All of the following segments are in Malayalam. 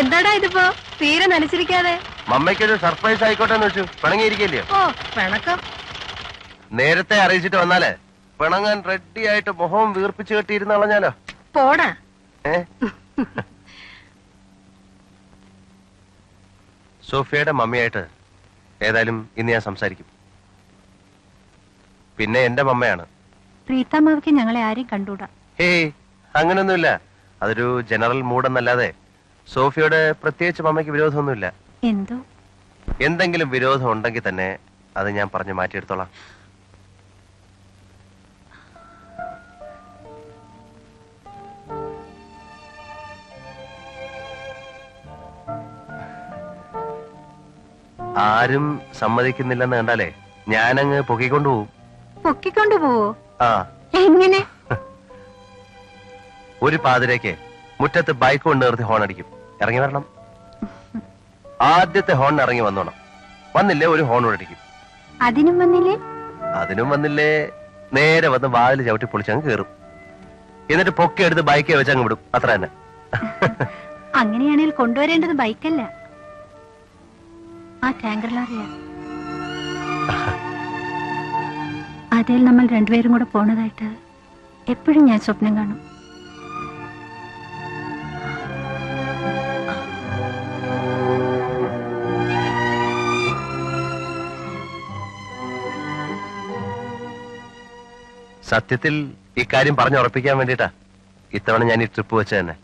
എന്താടാ ഇതിപ്പോ? തീരെ നനച്ചിരിക്കാതെ. മമ്മയ്ക്കൊരു സർപ്രൈസ് ആയിക്കോട്ടെ എന്ന് വെച്ചു. പിണങ്ങിയിരിക്കില്ലയോ ഓ പിണക്കം. നേരത്തെ അറിയിച്ചിട്ട് വന്നാലേ? പിണങ്ങാൻ റെഡി ആയിട്ട് മുഖവും വീർപ്പിച്ച് കെട്ടിയിരുന്ന് കളഞ്ഞാലോ പോടാ. ഏ? സോഫിയയുടെ മമ്മിയായിട്ട് ഏതായാലും ഇന്ന് ഞാൻ സംസാരിക്കും. പിന്നെ എന്റെ മമ്മയാണ്. പ്രീതമാവയ്ക്ക് ഞങ്ങളെ ആരെയും കണ്ടൂടാ. ഹേയ് അങ്ങനൊന്നുമില്ല. അതൊരു ജനറൽ മൂഡ് എന്നല്ലാതെ സോഫിയോട് പ്രത്യേകിച്ച് മമ്മയ്ക്ക് വിരോധമൊന്നുമില്ല. എന്തോ? എന്തെങ്കിലും വിരോധം ഉണ്ടെങ്കിൽ തന്നെ അത് ഞാൻ പറഞ്ഞു മാറ്റിയെടുത്തോളാം. ആരും സമ്മതിക്കുന്നില്ലെന്ന് കണ്ടാലേ ഞാനങ്ങ് പൊക്കിക്കൊണ്ടു പോവും. പൊക്കിക്കൊണ്ടു പോവോ? ആ. എങ്ങനെ? ഒരു പാതിരേക്ക് മുറ്റത്ത് ബൈക്ക് കൊണ്ട് നിർത്തി ഹോൺ അടിക്കും. ഇറങ്ങി വരണം. ആദ്യത്തെ ഹോൺ ഇറങ്ങി വന്നോണം. വന്നില്ലേ ഒരു ഹോൺ അടിക്കും. അതിനും വന്നില്ലേ? അതിനും വന്നില്ലേ. നേരെ വന്ന് വാതിൽ ചവിട്ടി പൊളിച്ചങ്ങ് കയറും എന്നിട്ട് പൊക്കെ എടുത്ത് ബൈക്കെ വെച്ച് അങ്ങ് വിടും. അത്ര തന്നെ. അങ്ങനെയാണെങ്കിൽ കൊണ്ടുവരേണ്ടത് ബൈക്കല്ല ആ ടാങ്കർ ലോറിയാ അതിൽ നമ്മൾ രണ്ടുപേരും കൂടെ പോണതായിട്ട് എപ്പോഴും ഞാൻ സ്വപ്നം കാണും. സത്യത്തിൽ ഇക്കാര്യം പറഞ്ഞുറപ്പിക്കാൻ വേണ്ടിട്ടാ ഇത്തവണ ഞാൻ ഈ ട്രിപ്പ് വെച്ച തന്നെ.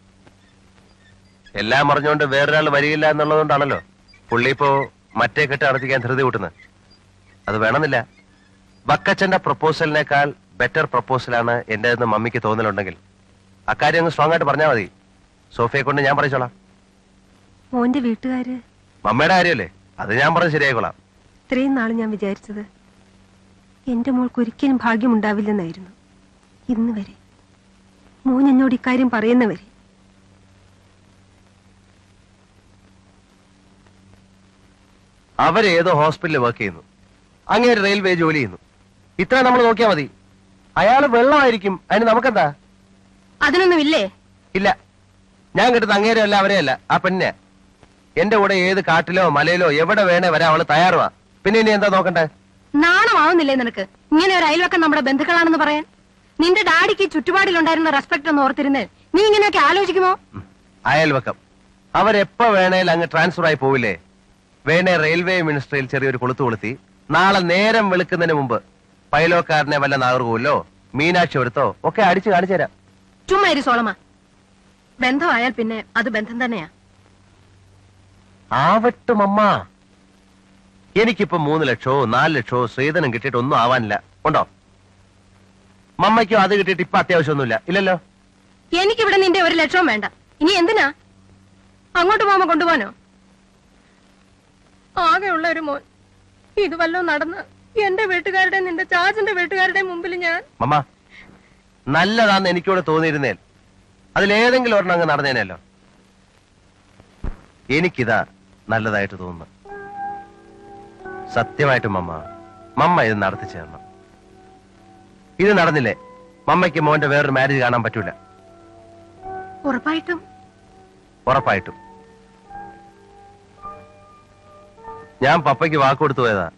എല്ലാം അറിഞ്ഞുകൊണ്ട് വേറൊരാൾ വരികയില്ല എന്നുള്ളതുകൊണ്ടാണല്ലോ പുള്ളി ഇപ്പോ മറ്റേ കെട്ട് നടത്തിക്കാൻ ധൃതി കൂട്ടുന്നത്. അത് വേണമെന്നില്ല. ബക്കച്ചന്റെ പ്രപ്പോസലിനേക്കാൾ ബെറ്റർ പ്രപ്പോസലാണ് എന്റേതെന്ന് മമ്മിക്ക് തോന്നലുണ്ടെങ്കിൽ. അക്കാര്യം അങ്ങ് സ്ട്രോങ് ആയിട്ട് പറഞ്ഞാൽ മതി. സോഫിയെ കൊണ്ട് ഞാൻ പറയിച്ചോളാം. മോന്റെ വീട്ടുകാര്? മമ്മയുടെ കാര്യമല്ലേ? അത് ഞാൻ പറഞ്ഞ് ശരിയായിക്കോളാം. ഇത്രയും നാൾ ഞാൻ വിചാരിച്ചത് എന്റെ മോൾക്ക് ഒരിക്കലും ഭാഗ്യമുണ്ടാവില്ലെന്നായിരുന്നു. ഇന്ന് വരെ മോൻ എന്നോട് ഇക്കാര്യം പറയുന്നവരെ. അവരേതോ ഹോസ്പിറ്റലിൽ വർക്ക് ചെയ്യുന്നു. അങ്ങേര് റെയിൽവേ ജോലി ചെയ്യുന്നു. ഇത്ര നമ്മൾ നോക്കിയാൽ മതി. അയാൾ വെള്ളമായിരിക്കും. അതിന് നമുക്കെന്താ? അതിനൊന്നും ഇല്ലേ. ഇല്ല ഞാൻ കിട്ടുന്ന അങ്ങേരും അല്ല അവരെ അല്ല. ആ പെണ്ണെ എന്റെ കൂടെ ഏത് കാട്ടിലോ മലയിലോ എവിടെ വേണേ വരാൻ അവൾ തയ്യാറുവാ. പിന്നെ ഇനി എന്താ നോക്കണ്ടേ? നാണമാവുന്നില്ലേ നിനക്ക്? ഇങ്ങനെ ഒരു അയൽവക്കം നമ്മുടെ ബന്ധുക്കളാണെന്ന് പറയാൻ? നിന്റെ ഡാഡിക്ക് ചുറ്റുപാടിലുണ്ടായിരുന്ന റെസ്പെക്ട് ഒന്ന് ഓർത്തിരുന്ന് നീ ഇങ്ങനെയൊക്കെ ആലോചിക്കുമോ. അയൽവക്കം. അവരെപ്പോ വേണേൽ അങ്ങ് ട്രാൻസ്ഫർ ആയി പോവില്ലേ? വേണേ റെയിൽവേ മിനിസ്ട്രിയിൽ ചെറിയൊരു കൊളുത്തു കൊളുത്തി നാളെ നേരം വെളുക്കുന്നതിന് മുമ്പ് പൈലോക്കാരനെ വല്ല നാകർകൂല്ലോ മീനാക്ഷി വരുത്തോ ഒക്കെ അടിച്ചു കാണിച്ചു തരാം. ചുമ്മാ ഇരി സോളമ. ബന്ധമായാൽ പിന്നെ അത് ബന്ധം തന്നെയാ. ആവട്ടും അമ്മ എനിക്കിപ്പോ മൂന്ന് ലക്ഷമോ നാല് ലക്ഷമോ സ്വേതനം കിട്ടിയിട്ട് ഒന്നും ആവാനില്ല. ഉണ്ടോ? മമ്മയ്ക്കോ അത് കിട്ടിയിട്ട് ഇപ്പൊ അത്യാവശ്യമൊന്നുമില്ല. ഇല്ലല്ലോ? എനിക്കിവിടെ നിന്റെ ഒരു ലക്ഷവും വേണ്ട. ഇനി എന്തിനാ? അങ്ങോട്ട് പോകുമ്പോ കൊണ്ടുപോകാനോ? ആകെയുള്ള ഒരു മോൻ. ഇത് വല്ലോ നടന്ന് എന്റെ വീട്ടുകാരുടെ നിന്റെ ചാച്ചന്റെ വീട്ടുകാരുടെ മുമ്പിൽ ഞാൻ മമ്മ നല്ലതാന്ന് എനിക്കൂടെ തോന്നിയിരുന്നേൽ. അതിലേതെങ്കിലും ഒരെണ്ണം അങ്ങ് നടന്നേനല്ലോ എനിക്കിതാ നല്ലതായിട്ട് തോന്നുന്നു. സത്യമായിട്ടും മമ്മ. മമ്മ ഇത് നടത്തി ചേർന്നു ഇത് നടന്നില്ലേ? മമ്മയ്ക്ക് മോന്റെ വേറൊരു മാരേജ് കാണാൻ പറ്റൂല. ഉറപ്പായിട്ടും. ഉറപ്പായിട്ടും. ഞാൻ പപ്പയ്ക്ക് വാക്ക് കൊടുത്തു പോയതാ.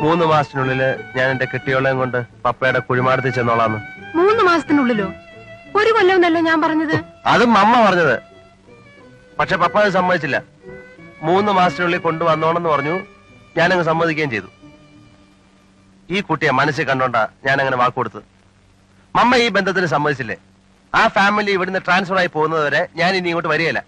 മൂന്ന് മാസത്തിനുള്ളിൽ ഞാൻ എന്റെ കെട്ടിയോളയും കൊണ്ട് പപ്പയുടെ കുഴിമാടത്തിൽ ചെന്നോളാന്ന്. മൂന്ന് മാസത്തിനുള്ളിലോ? ഒരു കൊല്ലമെന്നല്ലോ ഞാൻ പറഞ്ഞത്. അത് മമ്മ പറഞ്ഞത്. പക്ഷെ പപ്പ അത് സമ്മതിച്ചില്ല. മൂന്ന് മാസത്തിനുള്ളിൽ കൊണ്ടുവന്നോണെന്ന് പറഞ്ഞു. ഞാനങ്ങ് സമ്മതിക്കുകയും ചെയ്തു. ഈ കുട്ടിയെ മനസ്സിൽ കണ്ടോണ്ട ഞാൻ അങ്ങനെ വാക്ക് മമ്മ ഈ ബന്ധത്തിന് സമ്മതിച്ചില്ലേ? ആ ഫാമിലി ഇവിടുന്ന് ട്രാൻസ്ഫർ ആയി പോകുന്നത് വരെ ഞാൻ ഇനി ഇങ്ങോട്ട് വരികയില്ല.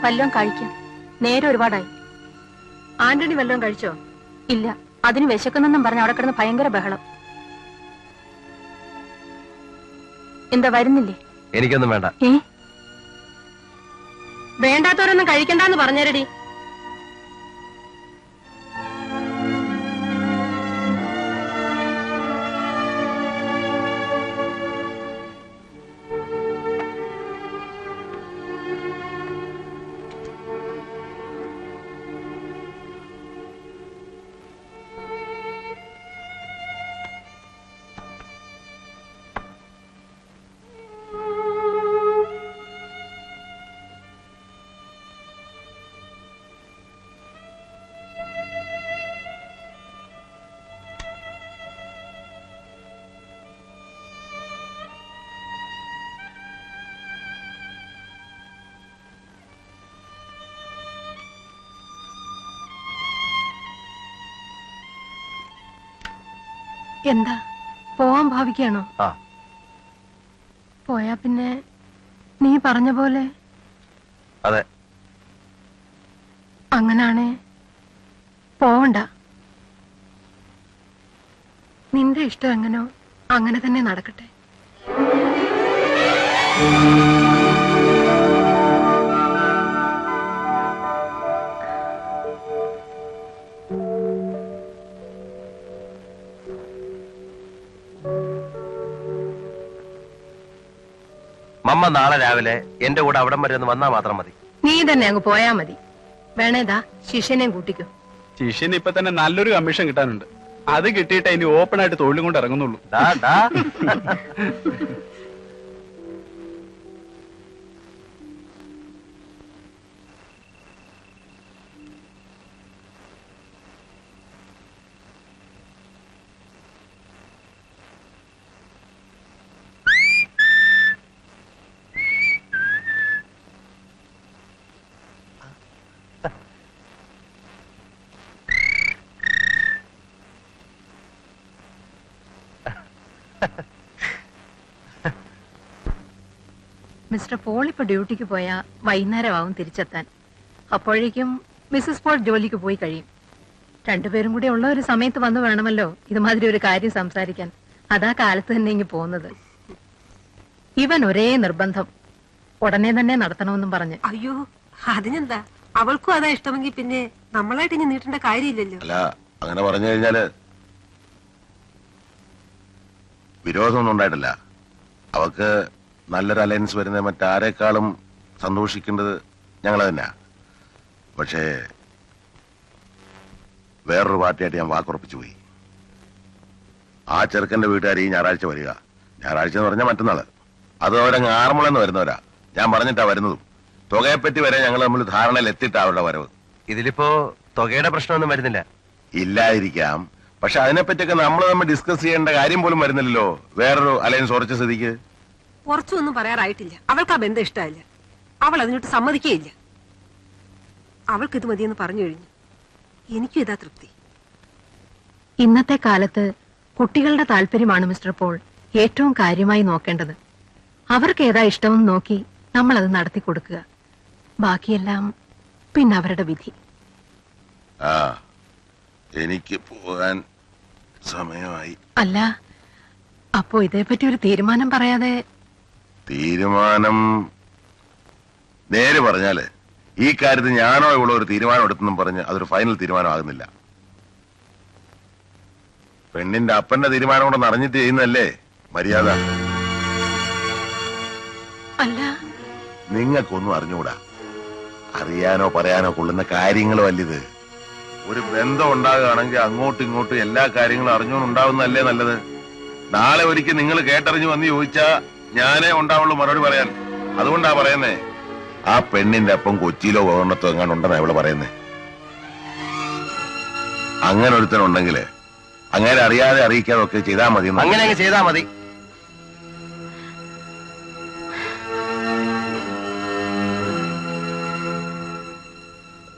വല്ലതും കഴിക്കാം. നേരെ ഒരുപാടായി. ആന്റണി വല്ലതും കഴിച്ചോ? ഇല്ല. അതിന് വിശക്കുന്നെന്നും പറഞ്ഞ് അവിടെ കിടന്ന് ഭയങ്കര ബഹളം. എന്താ വരുന്നില്ലേ? എനിക്കൊന്നും വേണ്ട. ഏ? വേണ്ടാത്തവരൊന്നും കഴിക്കണ്ടെന്ന് പറഞ്ഞേരടി. എന്താ? പോവാൻ ഭാവിക്കാണോ? ആ. പോയാ പിന്നെ നീ പറഞ്ഞ പോലെ അതെ. അങ്ങനാണേ പോവണ്ട. നിന്റെ ഇഷ്ടം എങ്ങനോ അങ്ങനെ തന്നെ നടക്കട്ടെ. നാളെ രാവിലെ എന്റെ കൂടെ അവിടം വരെ ഒന്ന് വന്നാ മാത്രം മതി. നീ തന്നെ അങ്ങ് പോയാ മതി. വേണേതാ ശിഷ്യനെയും കൂട്ടിക്കോ. ശിഷ്യന് ഇപ്പൊ തന്നെ നല്ലൊരു കമ്മീഷൻ കിട്ടാനുണ്ട്. അത് കിട്ടിയിട്ട് ഇനി ഓപ്പൺ ആയിട്ട് തൊഴിലും കൊണ്ട് ഇറങ്ങുന്നുള്ളൂ. മിസ്റ്റർ പോൾ ഇപ്പൊ ഡ്യൂട്ടിക്ക് പോയാ വൈകുന്നേരമാവും തിരിച്ചെത്താൻ. അപ്പോഴേക്കും മിസ്സസ് പോൾ ജോലിക്ക് പോയി കഴിയും. രണ്ടുപേരും കൂടി ഉള്ള ഒരു സമയത്ത് വന്നു വേണമല്ലോ ഇതുമാതിരി ഒരു കാര്യം സംസാരിക്കാൻ. അതാ കാലത്ത് തന്നെ ഇങ്ങ് പോകുന്നത്. ഇവൻ ഒരേ നിർബന്ധം. ഉടനെ തന്നെ നടത്തണമെന്നും പറഞ്ഞു. അയ്യോ അതിനെന്താ? അവൾക്കും അതാ ഇഷ്ടമെങ്കിൽ പിന്നെ നമ്മളായിട്ട് ഇനി നീട്ടേണ്ട കാര്യമില്ലല്ലോ. അല്ല അങ്ങനെ പറഞ്ഞു കഴിഞ്ഞാൽ വിരോധമൊന്നും ഉണ്ടായിട്ടില്ല. അവക്ക് നല്ലൊരു അലയൻസ് വരുന്ന മറ്റാരെക്കാളും സന്തോഷിക്കേണ്ടത് ഞങ്ങൾ തന്നെയാ പക്ഷേ വേറൊരു പാർട്ടിയായിട്ട് ഞാൻ വാക്കുറപ്പിച്ചു പോയി. ആ ചെറുക്കന്റെ വീട്ടുകാർ ഈ ഞായറാഴ്ച വരിക. ഞായറാഴ്ച എന്ന് പറഞ്ഞാൽ മറ്റന്നാൾ. അത് അവരങ്ങ് ആറന്മുളന്ന് വരുന്നവരാ. ഞാൻ പറഞ്ഞിട്ടാ വരുന്നതും. തുകയെപ്പറ്റി വരെ ഞങ്ങൾ നമ്മൾ ധാരണയിൽ എത്തിയിട്ടാ അവരുടെ വരവ്. ഇതിലിപ്പോ തുകയുടെ പ്രശ്നമൊന്നും വരുന്നില്ല. ഇല്ലാതിരിക്കാം പക്ഷെ അതിനെപ്പറ്റിയൊക്കെ നമ്മൾ തമ്മിൽ ഡിസ്കസ് ചെയ്യേണ്ട കാര്യം പോലും വരുന്നില്ലല്ലോ. വേറൊരു അലയൻസ് ഉറച്ച സ്ഥിതിക്ക്. ഒന്നും പറയാറായിട്ടില്ല. അവൾക്ക് ആ ബന്ധം ഇഷ്ടമല്ല അവൾ അതിനോട്ട് സമ്മതിക്കേയില്ല. അവൾക്ക് ഇത് മതിയെന്ന് പറഞ്ഞു കഴിഞ്ഞു. എനിക്കും ഇതാ തൃപ്തി. ഇന്നത്തെ കാലത്ത് കുട്ടികളുടെ താല്പര്യമാണ് മിസ്റ്റർ പോൾ ഏറ്റവും കാര്യമായി നോക്കേണ്ടത്. അവർക്ക് ഏതാ ഇഷ്ടമെന്ന് നോക്കി നമ്മൾ അത് നടത്തി കൊടുക്കുക ബാക്കിയെല്ലാം പിന്നെ അവരുടെ വിധി. ആ. എനിക്ക് പോകാൻ സമയമായി. അല്ല അപ്പോ ഇതേപ്പറ്റി ഒരു തീരുമാനം പറയാതെ? തീരുമാനം നേരെ പറഞ്ഞാൽ ഈ കാര്യത്തിൽ ഞാനോ ഇവിടെ ഒരു തീരുമാനം എടുത്തെന്നും പറഞ്ഞ് അതൊരു ഫൈനൽ തീരുമാനമാകുന്നില്ല പെണ്ണിന്റെ അപ്പന്റെ തീരുമാനം കൊണ്ട് അറിഞ്ഞിട്ട് ചെയ്യുന്നല്ലേ മര്യാദ? അല്ല. നിങ്ങൾക്കൊന്നും അറിഞ്ഞുകൂടാ. അറിയാനോ പറയാനോ കൊള്ളുന്ന കാര്യങ്ങളും അല്ലിത്. ഒരു ബന്ധം ഉണ്ടാകുകയാണെങ്കിൽ അങ്ങോട്ടും ഇങ്ങോട്ടും എല്ലാ കാര്യങ്ങളും അറിഞ്ഞുകൊണ്ടുണ്ടാവുന്നതല്ലേ നല്ലത്? നാളെ ഒരിക്കൽ നിങ്ങൾ കേട്ടറിഞ്ഞു വന്ന് ചോദിച്ചാ ഞാനേ ഉണ്ടാവുള്ളൂ മറുപടി പറയാൻ. അതുകൊണ്ടാ പറയുന്നേ. ആ പെണ്ണിന്റെ അപ്പം കൊച്ചിയിലോ ഗവർണത്തോ എങ്ങാണ്ട് ഉണ്ടെന്നാ ഇവിടെ പറയുന്നേ. അങ്ങനെ ഒരുത്തനുണ്ടെങ്കിൽ അങ്ങനെ അറിയാതെ അറിയിക്കാതെ ഒക്കെ ചെയ്താൽ മതി അങ്ങനെ അങ്ങ് ചെയ്താ മതി.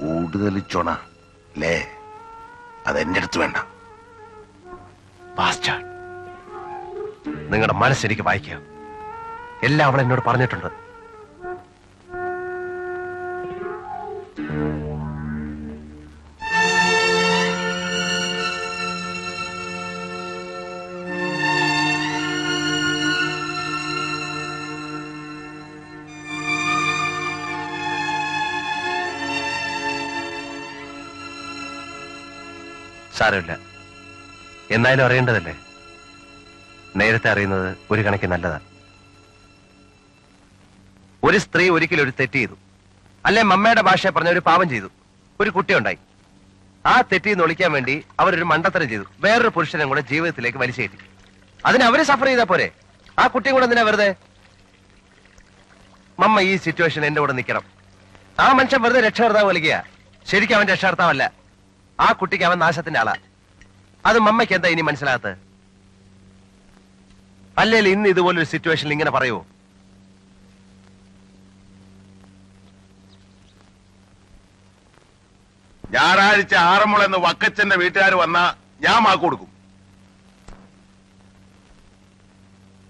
കൂടുതൽ ചൊണ. അല്ലേ അതെന്റെ അടുത്ത് വേണ്ട. നിങ്ങളുടെ മനസ്സെനിക്ക് വായിക്കാം എല്ലാം അവൾ എന്നോട് പറഞ്ഞിട്ടുണ്ട് സാരമില്ല. എന്നാലും അറിയേണ്ടതല്ലേ? നേരത്തെ അറിയുന്നത് ഒരു കണക്കിന് നല്ലതാണ്. ഒരു സ്ത്രീ ഒരിക്കലും ഒരു തെറ്റ് ചെയ്തു. അല്ലെ മമ്മയുടെ ഭാഷ പറഞ്ഞ ഒരു പാപം ചെയ്തു. ഒരു കുട്ടി ഉണ്ടായി ആ തെറ്റിൽ നിന്ന് ഒളിക്കാൻ വേണ്ടി അവരൊരു മണ്ടത്തരം ചെയ്തു. വേറൊരു പുരുഷനും കൂടെ ജീവിതത്തിലേക്ക് വലിച്ചേറ്റി. അതിന് അവർ സഫർ ചെയ്താ പോരെ? ആ കുട്ടിയും കൂടെ എന്തിനാ വെറുതെ? മമ്മ ഈ സിറ്റുവേഷൻ എന്റെ കൂടെ നിൽക്കണം ആ മനുഷ്യൻ വെറുതെ രക്ഷകർത്താവ് വലിക്കുക. ശരിക്കും അവൻ രക്ഷകർത്താവല്ല. ആ കുട്ടിക്ക് അവൻ നാശത്തിന്റെ ആളാ. അത് മമ്മയ്ക്ക് എന്താ ഇനി മനസ്സിലാകത്ത്? അല്ലെങ്കിൽ ഇന്ന് ഇതുപോലൊരു സിറ്റുവേഷനിൽ ഇങ്ങനെ പറയുമോ ഞായറാഴ്ച ആറന്മുള എന്ന് വക്കച്ചന്റെ വീട്ടുകാർ വന്നാ ഞാൻ മാക്ക് കൊടുക്കും.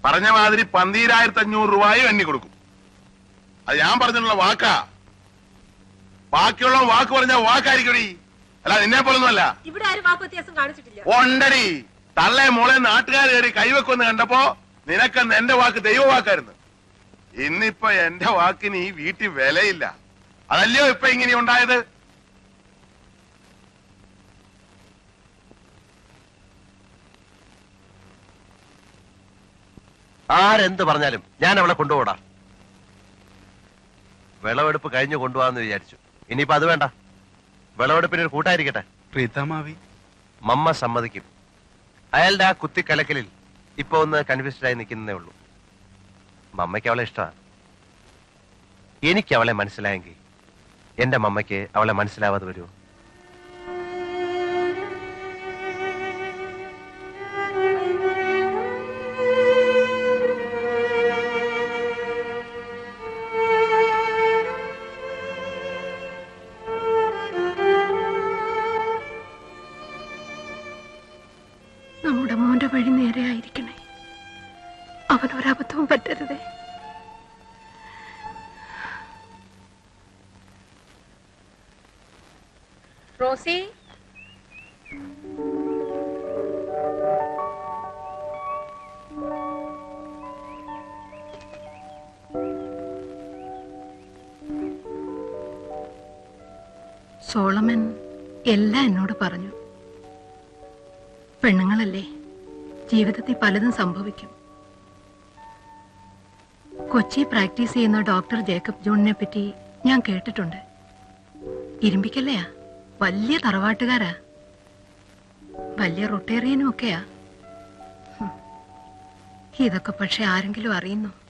പറഞ്ഞ മാതിരി പന്തീരായിരത്തി അഞ്ഞൂറ് രൂപയും എണ്ണി കൊടുക്കും. അത് ഞാൻ പറഞ്ഞിട്ടുള്ള വാക്കാ. ബാക്കിയുള്ള വാക്ക് പറഞ്ഞ വാക്കായിരിക്കടി അല്ല നിന്നെ പോലൊന്നുമല്ല. ഇവിടെ ആരും വാക്ക് വ്യത്യാസം കാണിച്ചിട്ടില്ല. ഉണ്ടടി. തള്ളെ മോളെ നാട്ടുകാർ കയറി കൈവെക്കൊന്ന് കണ്ടപ്പോ നിനക്കെന്ന് എന്റെ വാക്ക് ദൈവവാക്കായിരുന്നു. ഇന്നിപ്പൊ എന്റെ വാക്കിന് ഈ വീട്ടിൽ വിലയില്ല. അതല്ലയോ ഇപ്പൊ ഇങ്ങനെ ഉണ്ടായത്? ആരെന്ത് പറഞ്ഞാലും ഞാൻ അവളെ കൊണ്ടുപോടാ. വിളവെടുപ്പ് കഴിഞ്ഞു കൊണ്ടുപോകാന്ന് വിചാരിച്ചു. ഇനിയിപ്പോ അത് വേണ്ട. വിളവെടുപ്പിന് ഒരു കൂട്ടായിരിക്കട്ടെ. പ്രീതമാവി. മമ്മ സമ്മതിക്കും. അയാളുടെ ആ കുത്തിക്കലക്കലിൽ ഇപ്പൊ ഒന്ന് കൺഫ്യൂസ്ഡ് ആയി നിൽക്കുന്നേ ഉള്ളൂ. മമ്മയ്ക്ക് അവളെ ഇഷ്ടമാണ്. എനിക്ക് അവളെ മനസ്സിലായെങ്കിൽ എന്റെ മമ്മയ്ക്ക് അവളെ മനസ്സിലാവാതെ വരുമോ? സോളമൻ എല്ലാം എന്നോട് പറഞ്ഞു. പെണ്ണുങ്ങളല്ലേ ജീവിതത്തിൽ പലതും സംഭവിക്കും. കൊച്ചി പ്രാക്ടീസ് ചെയ്യുന്ന ഡോക്ടർ ജേക്കബ് ജോണിനെ പറ്റി ഞാൻ കേട്ടിട്ടുണ്ട്. ഇരുമ്പിക്കല്ലയാ വലിയ തറവാട്ടുകാരാ. വലിയ റൊട്ടേറിയനും ഒക്കെയാ. ഇതൊക്കെ പക്ഷെ ആരെങ്കിലും അറിയുന്നു?